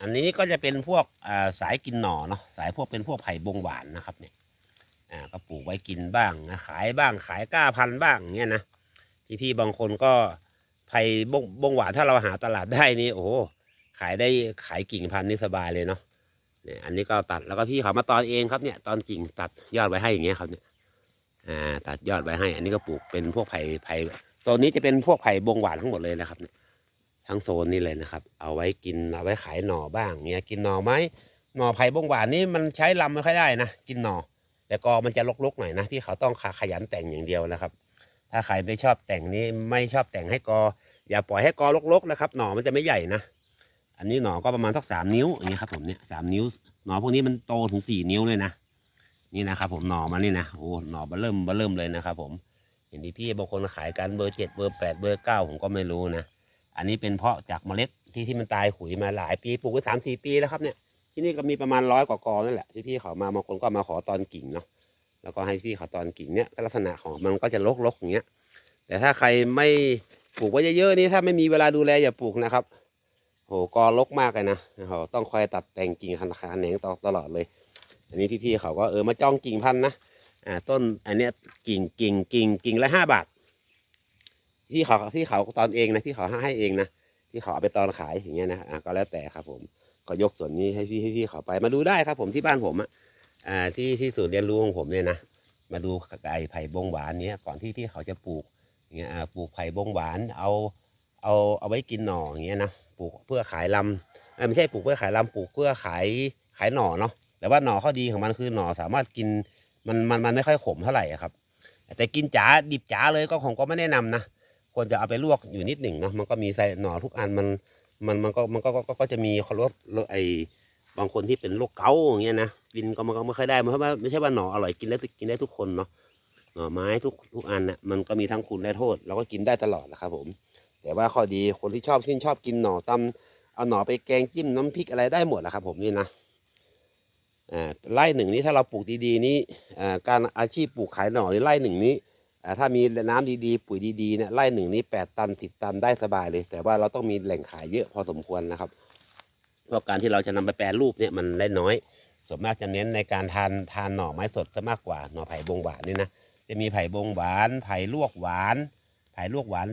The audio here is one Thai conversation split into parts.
อันนี้ก็จะเป็นพวกสายกินหน่อเนาะสายพวกเป็นพวกไผ่บงหวานนะครับเนี่ยอ่าก็ปลูกไว้กินบ้างนะขายบ้างขายก้าพันธ์บ้างเงี้ยนะพี่ๆบางคนก็ไผ่บงบงหวานถ้าเราหาตลาดได้นี่โอ้ขายได้ขายกิ่งพันธุ์นี่สบายเลยเนาะเนี่ยอันนี้ก็ตัดแล้วก็พี่เขามาตอนเองครับเนี่ยตอนกิ่งตัดยอดไว้ให้อย่างเงี้ยครับเนี่ยอ่าตัดยอดไว้ให้ อันนี้ก็ปลูกเป็นพวกไผ่ไผ่โซนนี้จะเป็นพวกไผ่บงหวานทั้งหมดเลยนะครับเนี่ย ทั้งโซนนี้เลยนะครับ เอาไว้กินเอาไว้ขายหน่อบ้างเนี่ยกินหน่อไหมหน่อไผ่บงหวานนี่มันใช้ลำไม่ค่อยได้นะกินหน่อ แต่กอมันจะลกๆหน่อยนะที่เขาต้องขยันแต่งอย่างเดียวนะครับ ถ้าใครไม่ชอบแต่งนี้ไม่ชอบแต่งให้กอ อย่าปล่อยให้กอลกๆนะครับ หน่อมันจะไม่ใหญ่นะอันนี้หน่อก็ประมาณสักสามนิ้วอย่างนี้ยครับผมเนี่ยสามนิ้วหน่อพวกนี้มันโตถึงสี่นิ้วเลยนะนี่นะครับผมหน่อมันนี่นะโอ้หน่อเบอเริ่มเบอเริ่มเลยนะครับผมเห็นที่พี่บางคนขายกันเบอร์เจ็ดเบอร์แปดเบอร์เก้าผมก็ไม่รู้นะ อันนี้เป็นเพราะจากเมล็ดที่ที่มันตายขุยมาหลายปีปลูกไว้สามสี่ปีแล้วครับเนี่ยที่นี่ก็มีประมาณร้อยกว่ากอนั่นแหละที่พี่เขามาบางคนก็มาขอตอนกิ่งเนาะแล้วก็ให้พี่เขาตอนกิ่งเนี่ยลักษณะของมันก็จะลกๆอย่างเงี้ยแต่ถ้าใครไม่ปลูกไว้เยอะๆนี่ถ้าไม่มีเวลาดูแลอย่าปลูกนะครับโหกอลกมากเลยนะเขาต้องคอยตัดแต่งกิ่งคันคาแหนงตตลอดเลย อันนี้พี่ๆเขาก็เออมาจ้องกิ่งพันนะอ่าต้นอันเนี้ยกิ่งกิ่งกิ่งกิ่งละห้าบาท ที่เขาที่เขาตอนเองนะที่เขาให้เองนะที่เขาเอาไปตอนขายอย่างเงี้ยนะอะก็แล้วแต่ครับ ผมก็ยกส่วนนี้ให้พี่ให้พี่เขาไปมาดูได้ครับ ผมที่บ้านผมอะอ่าที่ที่ศูนย์เรียนรู้ของผมเนี่ยนะมาดูไก่ไผ่บงหวานเนี้ยก่อนที่ที่เขาจะปลูกอย่างเงี้ยปลูกไผ่บงหวานเอาเอาเอาไว้กินหน่ออย่างเงี้ยนะปลูกเพื่อขายลำไม่ใช่ปลูกเพื่อขายลำปลูกเพื่อขายขายหน่อเนาะแต่ว่าหน่อข้อดีของมันคือหน่อสามารถกินมันมันมันไม่ค่อยขมเท่าไหร่ครับ แต่กินจ๋าดิบจ๋าเลยก็คงก็ไม่แนะนำนะ ควรจะเอาไปลวกอยู่นิดหนึ่งเนาะมันก็มีใส่หน่อทุกอันมันมันมันก็มันก็ก็จะมีรสรสไอบางคนที่เป็นโรคเกาต์อย่างเงี้ยนะกินก็มันก็ไม่ค่อยได้เพราะว่าไม่ใช่ว่าหน่ออร่อยกินได้กินได้ทุกคนเนาะหน่อไม้ทุกทุกอันน่ะมันก็มีทั้งคุณและโทษ เราก็กินได้ตลอดนะครับผม แต่ว่าข้อดีคนที่ชอบชื่นชอบกินหน่อตำเอาหน่อไปแกงจิ้มน้ำพริกอะไรได้หมดแหละครับผมนี่นะอ่าไร่หนึ่งนี้ถ้าเราปลูกดีๆนี้อ่าการอาชีพปลูกขายหน่อในไร่หนึ่งนี้ ถ้ามีน้ำดีๆ ปุ๋ยดีๆเนี่ยไร่หนึ่งนี้แปดตันสิบตันได้สบายเลย แต่ว่าเราต้องมีแหล่งขายเยอะพอสมควรนะครับเพราะการที่เราจะนำไปแปรรูปเนี่ยมันได้น้อย ส่วนมากจะเน้นในการทานทานหน่อไม้สดซะมากกว่าหน่อไผ่บงหวานนี่นะจะมีไผ่บงหวาน ไผ่ลวกหวานไผ่ลวกหวาน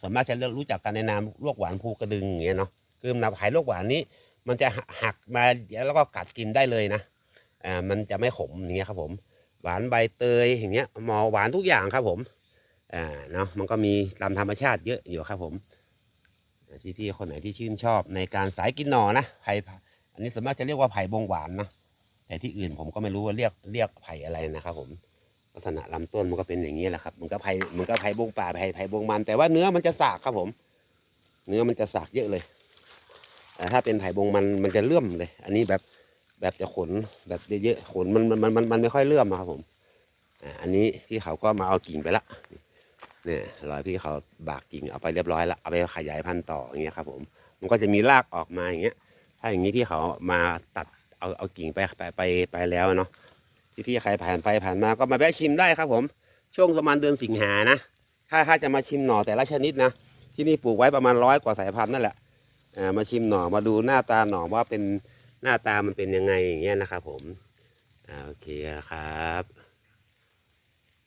ส่วนมากจะรู้จักกันในนามลวกหวานภูกระดึงอย่างเงี้ยเนาะคือนาไผ่ลวกหวานนี้ มันจะหักมาแล้วก็กัดกินได้เลยนะอ่ามันจะไม่ขมอย่างเงี้ยครับผม หวานใบเตยอย่างเงี้ยหมอหวานทุกอย่างครับผมอ่าเนาะมันก็มีตามธรรมชาติเยอะอยู่ครับผมที่พี่ๆคนไหนที่ชื่นชอบในการสายกินหนอนะไผ่อันนี้ส่วนมากจะเรียกว่าไผ่บงหวานนะแต่ที่อื่นผมก็ไม่รู้ว่าเรียกเรียกไผ่อะไรนะครับ ผมลักษณะลำต้นมันก็เป็นอย่างนี้แหละครับมันก็ไผ่มันก็ไผ่บงป่าไผ่ไผ่บงมัน แต่ว่าเนื้อมันจะสากครับผม เนื้อมันจะสากเยอะเลยแต่ถ้าเป็นไผ่บงมันมันจะเลื่อมเลย อันนี้แบบ แบบจะขนแบบเยอะๆขนมันมันมันมันไม่ค่อยเลื่อมอะครับผมอันนี้พี่เขาก็มาเอากิ่งไปละเนี่ยรอยพี่เขาบากกิ่งเอาไปเรียบร้อยละเอาไปขยายพันธุ์ต่ออย่างเงี้ยครับผมมันก็จะมีรากออกมาอย่างเงี้ย ถ้าอย่างนี้พี่เขามาตัดเอาเอากิ่งไปไปไปไปแล้วเนาะพี่พี่ๆใครผ่านไปผ่านมาก็มาแวะชิมได้ครับผม ช่วงประมาณเดือนสิงหานะถ้าถ้าจะมาชิมหน่อแต่ละชนิดนะที่นี่ปลูกไว้ประมาณร้อยกว่าสายพันธุ์นั่นแหละอ่ามาชิมหน่อมาดูหน้าตาหน่อว่าเป็น หน้าตามันเป็นยังไงอย่างเงี้ยนะครับผมอโอเคครับ